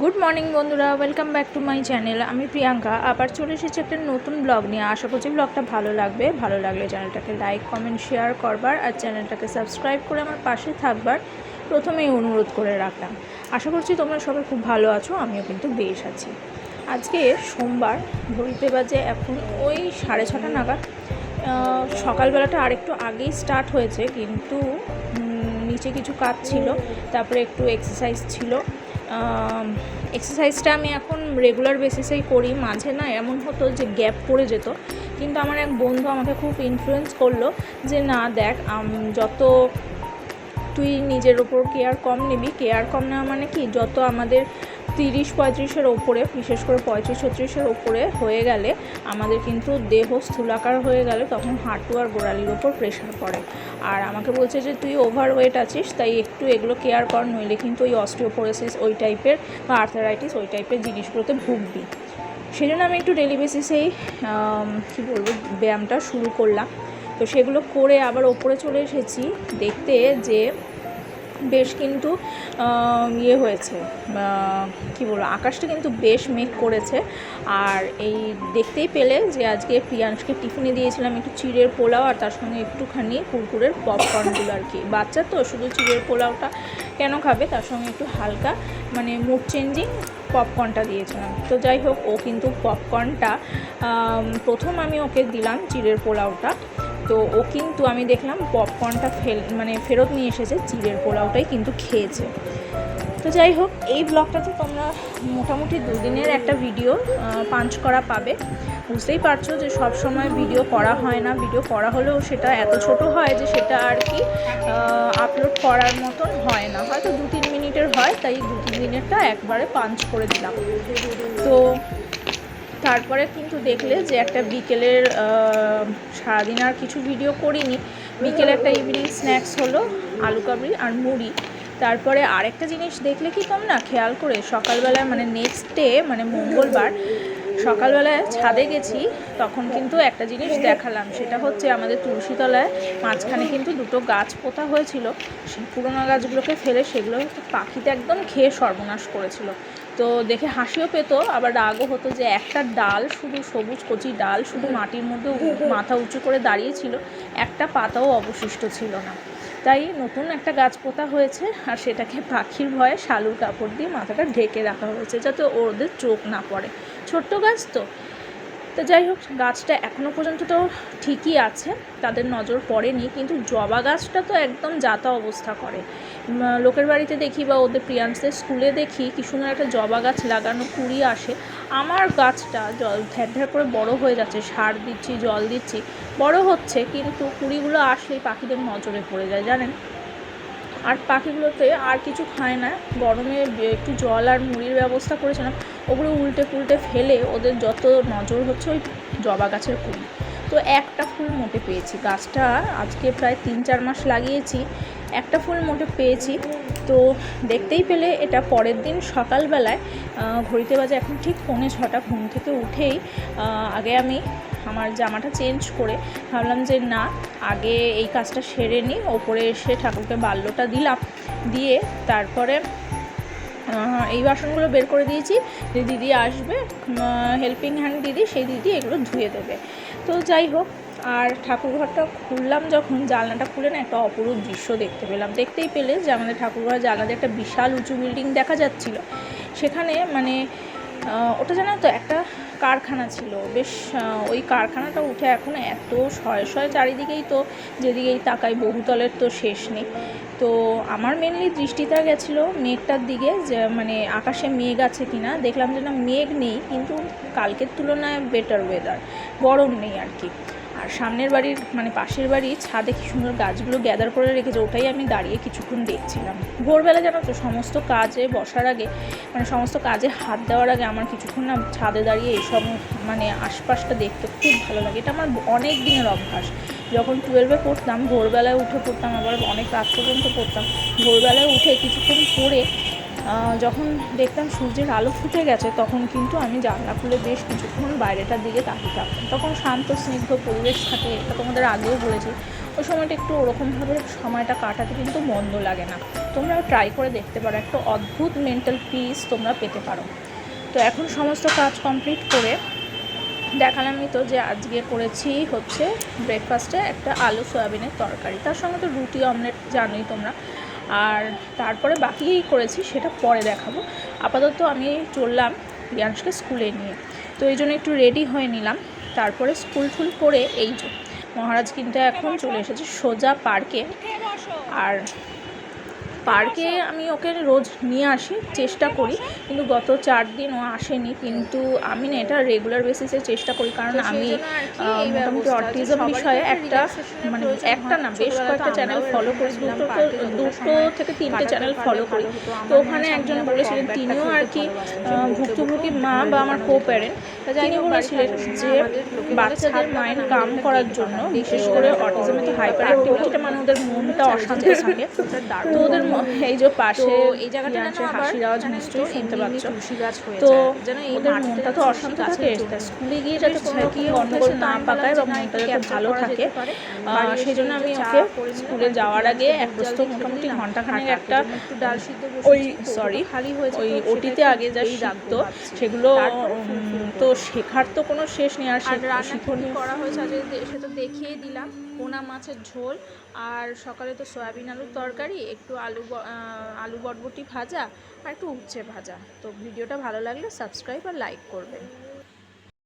Good morning বন্ধুরা। Welcome back to my channel আমি প্রিয়াঙ্কা। আবার চলে এসেছি একটা নতুন ব্লগ নিয়ে। আশা করছি ব্লগটা ভালো লাগবে। ভালো লাগলে চ্যানেলটাকে লাইক কমেন্ট শেয়ার করবার আর চ্যানেলটাকে সাবস্ক্রাইব করে আমার পাশে থাকবার প্রথমেই অনুরোধ করে রাখলাম। আশা করছি তোমরা সবাই খুব ভালো আছো। আমিও কিন্তু বেশ আছি। আজকে সোমবার, ঘড়িতে বাজে এখন ওই সাড়ে ছটা নাগাদ। সকালবেলাটা আরেকটু আগেই স্টার্ট হয়েছে, কিন্তু নিচে কিছু কাজ ছিল। তারপরে একটু এক্সারসাইজ ছিল। এক্সারসাইজটা আমি এখন রেগুলার বেসিসেই করি। মাঝে না এমন হতো যে গ্যাপ পড়ে যেত। কিন্তু আমার এক বন্ধু আমাকে খুব ইনফ্লুয়েন্স করল যে, না, দেখ যত তুই নিজের ওপর কেয়ার কম নিবি কেয়ার কম নেওয়া মানে কি? যত আমাদের তিরিশ পঁয়ত্রিশের ওপরে, বিশেষ করে পঁয়ত্রিশ ছত্রিশের ওপরে হয়ে গেলে আমাদের কিন্তু দেহ স্থূলাকার হয়ে গেলে তখন হাঁটু আর গোড়ালির ওপর প্রেশার পড়ে। আর আমাকে বলছে যে, তুই ওভার ওয়েট আছিস, তাই একটু এগুলো কেয়ার কর, নইলে কিন্তু ওই অস্টিওপোরোসিস ওই টাইপের বা আর্থারাইটিস ওই টাইপের জিনিসগুলোতে ভুগবি। সেই জন্য আমি একটু ডেলি বেসিসেই কী বলব, ব্যায়ামটা শুরু করলাম। তো সেগুলো করে আবার ওপরে চলে এসেছি। দেখতে যে বেশ কিন্তু ইয়ে হয়েছে কি বলব, আকাশটা কিন্তু বেশ মেঘ করেছে। আর এই দেখতেই পেলে যে আজকে প্রিয়াংশকে টিফিনে দিয়েছিলাম একটু চিড়ের পোলাও, আর তার সঙ্গে একটুখানি কুরকুরের পপকর্নগুলো আর কি। বাচ্চা তো, শুধু চিড়ের পোলাওটা কেন খাবে? তার সঙ্গে একটু হালকা মানে মুড চেঞ্জিং পপকর্নটা দিয়েছিলাম। তো যাই হোক, ও কিন্তু পপকর্নটা প্রথম আমি ওকে দিলাম চিড়ের পোলাওটা। তো ও কিন্তু আমি দেখলাম পপকর্নটা ফেল মানে ফেরত নিয়ে এসেছে, চিড়ের পোলাওটাই কিন্তু খেয়েছে। তো যাই হোক, এই ব্লগটাতে তোমরা মোটামুটি দুদিনের একটা ভিডিও পাঞ্চ করা পাবে। বুঝতেই পারছ যে সব সময় ভিডিও করা হয় না। ভিডিও করা হলেও সেটা এত ছোট হয় যে সেটা আর কি আপলোড করার মতন হয় না। হয়তো দু তিন মিনিটের হয়, তাই দু তিন দিনেরটা একবারে পাঞ্চ করে দিলাম। তো তারপরে কিন্তু দেখলে যে একটা বিকেলের সারাদিন আর কিছু ভিডিও করিনি। বিকেলে একটা ইভিনিং স্ন্যাক্স হলো আলু কাবলি আর মুড়ি। তারপরে আরেকটা জিনিস দেখলে কি তোমরা খেয়াল করে সকালবেলায় মানে নেক্সট ডে মানে মঙ্গলবার, সকালবেলায় ছাদে গেছি, তখন কিন্তু একটা জিনিস দেখালাম, সেটা হচ্ছে আমাদের তুলসীতলায় মাঝখানে কিন্তু দুটো গাছ পোতা হয়েছিল। সেই পুরোনো গাছগুলোকে ফেলে সেগুলো পাখিতে একদম খেয়ে সর্বনাশ করেছিল। তো দেখে হাসিও পেতো, আবার রাগও হতো যে একটা ডাল শুধু সবুজ কচি ডাল শুধু মাটির মধ্যে মাথা উঁচু করে দাঁড়িয়েছিল, একটা পাতাও অবশিষ্ট ছিল না। তাই নতুন একটা গাছ পোতা হয়েছে, আর সেটাকে পাখির ভয়ে শালুর কাপড় দিয়ে মাথাটা ঢেকে রাখা হয়েছে, যাতে ওদের চোখ না পড়ে। ছোট্ট গাছ তো। তো যাই হোক, গাছটা এখনও পর্যন্ত তো ঠিকই আছে, তাদের নজর পড়েনি, কিন্তু জবা গাছটা তো একদম যাতা অবস্থা করে। লোকের বাড়িতে দেখি বা ওদের প্রিয়ান্সদের স্কুলে দেখি কি সুন্দর একটা জবা গাছ লাগানো কুড়ি আসে। আমার গাছটা জল ধ্যার ধ্যার করে বড় হয়ে যাচ্ছে, সার দিচ্ছি, জল দিচ্ছি, বড় হচ্ছে, কিন্তু কুড়িগুলো আসলেই পাখিদের নজরে পড়ে যায়, জানেন? আর পাখিগুলোতে আর কিছু খায় না, গরমে একটু জল আর মুড়ির ব্যবস্থা করেছিলাম ওগুলো উল্টে পুল্টে ফেলে ওদের যত নজর হচ্ছে ওই জবা গাছের কুড়ি। তো একটা ফুল মোটে পেয়েছি, গাছটা আজকে প্রায় তিন চার মাস লাগিয়েছি একটা ফুল মোটে পেয়েছি। তো দেখতেই পেলে এটা পরের দিন সকালবেলায় ঘড়িতে বাজে এখন ঠিক পৌনে ছটা, ঘুম থেকে উঠেই আগে আমি আমার জামাটা চেঞ্জ করে ভাবলাম যে না, আগে এই কাজটা সেরে নিই, ওপরে এসে ঠাকুরকে বাল্যটা দিলাম, দিয়ে তারপরে এই বাসনগুলো বের করে দিয়েছি, যে দিদি আসবে হেল্পিং হ্যান্ড দিদি, সেই দিদি এগুলো ধুয়ে দেবে। তো যাই হোক আর ঠাকুরঘরটা খুললাম যখন, জানলাটা খুলে না একটা অপরূপ দৃশ্য দেখতে পেলাম। দেখতেই পেলে যে আমাদের ঠাকুরঘর জানলাতে একটা বিশাল উঁচু বিল্ডিং দেখা যাচ্ছিল। সেখানে মানে ওটা জানো তো, একটা কারখানা ছিল। বেশ ওই কারখানাটা উঠে এখন এত শয়ে শয়ে চারিদিকেই তো, যেদিকেই তাকাই বহুতলের তো শেষ নেই। তো আমার মেনলি দৃষ্টিটা গেছিল মেঘটার দিকে, যে মানে আকাশে মেঘ আছে কি না দেখলাম যে না, মেঘ নেই, কিন্তু কালকের তুলনায় বেটার ওয়েদার গরম নেই আর কি। আর সামনের বাড়ির মানে পাশের বাড়ির ছাদে কি সুন্দর গাছগুলো গ্যাদার করে রেখেছে, ওটাই আমি দাঁড়িয়ে কিছুক্ষণ দেখছিলাম। ভোরবেলা জানো তো, সমস্ত কাজে বসার আগে মানে সমস্ত কাজে হাত দেওয়ার আগে আমার কিছুক্ষণ না ছাদে দাঁড়িয়ে এইসব মানে আশপাশটা দেখতে খুব ভালো লাগে। এটা আমার অনেক দিনের অভ্যাস। যখন টুয়েলভে পড়তাম, ভোরবেলায় উঠে পড়তাম, আবার অনেক রাত পর্যন্ত পড়তাম, ভোরবেলায় উঠে কিছুক্ষণ পড়ে যখন দেখতাম সূর্যের আলো ফুটে গেছে, তখন কিন্তু আমি জানলা খুলে বেশ কিছুক্ষণ বাইরেটার দিকে তাকিয়ে থাকতাম। তখন শান্ত, স্নিগ্ধ পরিবেশ থাকে, এটা তোমাদের আগেও বলেছি। ওই সময়টা একটু ওরকমভাবে সময়টা কাটাতে কিন্তু মন্দ লাগে না। তোমরা ট্রাই করে দেখতে পারো, একটা অদ্ভুত মেন্টাল পিস তোমরা পেতে পারো। তো এখন সমস্ত কাজ কমপ্লিট করে দেখালামই তো যে আজকে করেছি হচ্ছে ব্রেকফাস্টে একটা আলু সয়াবিনের তরকারি। তার সঙ্গে তো রুটি অমলেট জানোই তোমরা। আর তারপরে বাকি করেছি, সেটা পরে দেখাবো। আপাতত আমি চললাম রিয়াংশকে স্কুলে নিয়ে। তো এই জন্য একটু রেডি হয়ে নিলাম। তারপরে স্কুল ফুল করে এই যে, মহারাজ কিন্তু এখন চলে এসেছে সোজা পার্কে। আর পার্কে আমি ওকে রোজ নিয়ে আসি চেষ্টা করি। কিন্তু গত চার দিন ও আসেনি। কিন্তু আমি না এটা রেগুলার বেসিসে চেষ্টা করি। কারণ আমি মোটামুটি অটিজম বিষয়ে একটা মানে একটা না বেশ কয়েকটা চ্যানেল ফলো করি দুটো দুটো থেকে তিনটে চ্যানেল ফলো করি তো ওখানে একজন বলেছিলেন তিনিও আর কি ভুক্তভোগী মা বা আমার কো প্যারেন্ট তিনি বলেছিলেন যে বাচ্চাদের মাইন্ড কাম করার জন্য বিশেষ করে অটিজমে তো হাইপার অ্যাক্টিভিটিটা মানে ওদের মনটা অশান্ত থাকে তো ওদের এই যে পাশে এই জায়গাটা আছে আওয়াজ মানে নিশ্চয়ই শুনতে পাচ্ছ। তুলসী গাছ তো। ওদের মনটা তো অশান্ত থাকে। স্কুলে গিয়ে যাতে কোনো রকম গন্ডগোল না পাকায় বা মনটা যাতে ভালো থাকে। সেই জন্য আমি ওকে স্কুলে যাওয়ার আগে এক প্রস্ত মোটামুটি। ঘন্টাখানেক একটা ডাল সিদ্ধ ওই সরি ওই ওটিতে আগে যা শিখতো সেগুলো তো শেখার তো কোনো শেষ নেই আর আর শেখ- রান্না করা হয়েছে সে তো দেখিয়ে দিলাম পোনা মাছের ঝোল আর সকালে তো সয়াবিন আলুর তরকারি একটু আলু আহ, আলু বটবটি ভাজা আর একটু উচ্ছে ভাজা। তো ভিডিওটা ভালো লাগলে সাবস্ক্রাইব আর লাইক করবেন।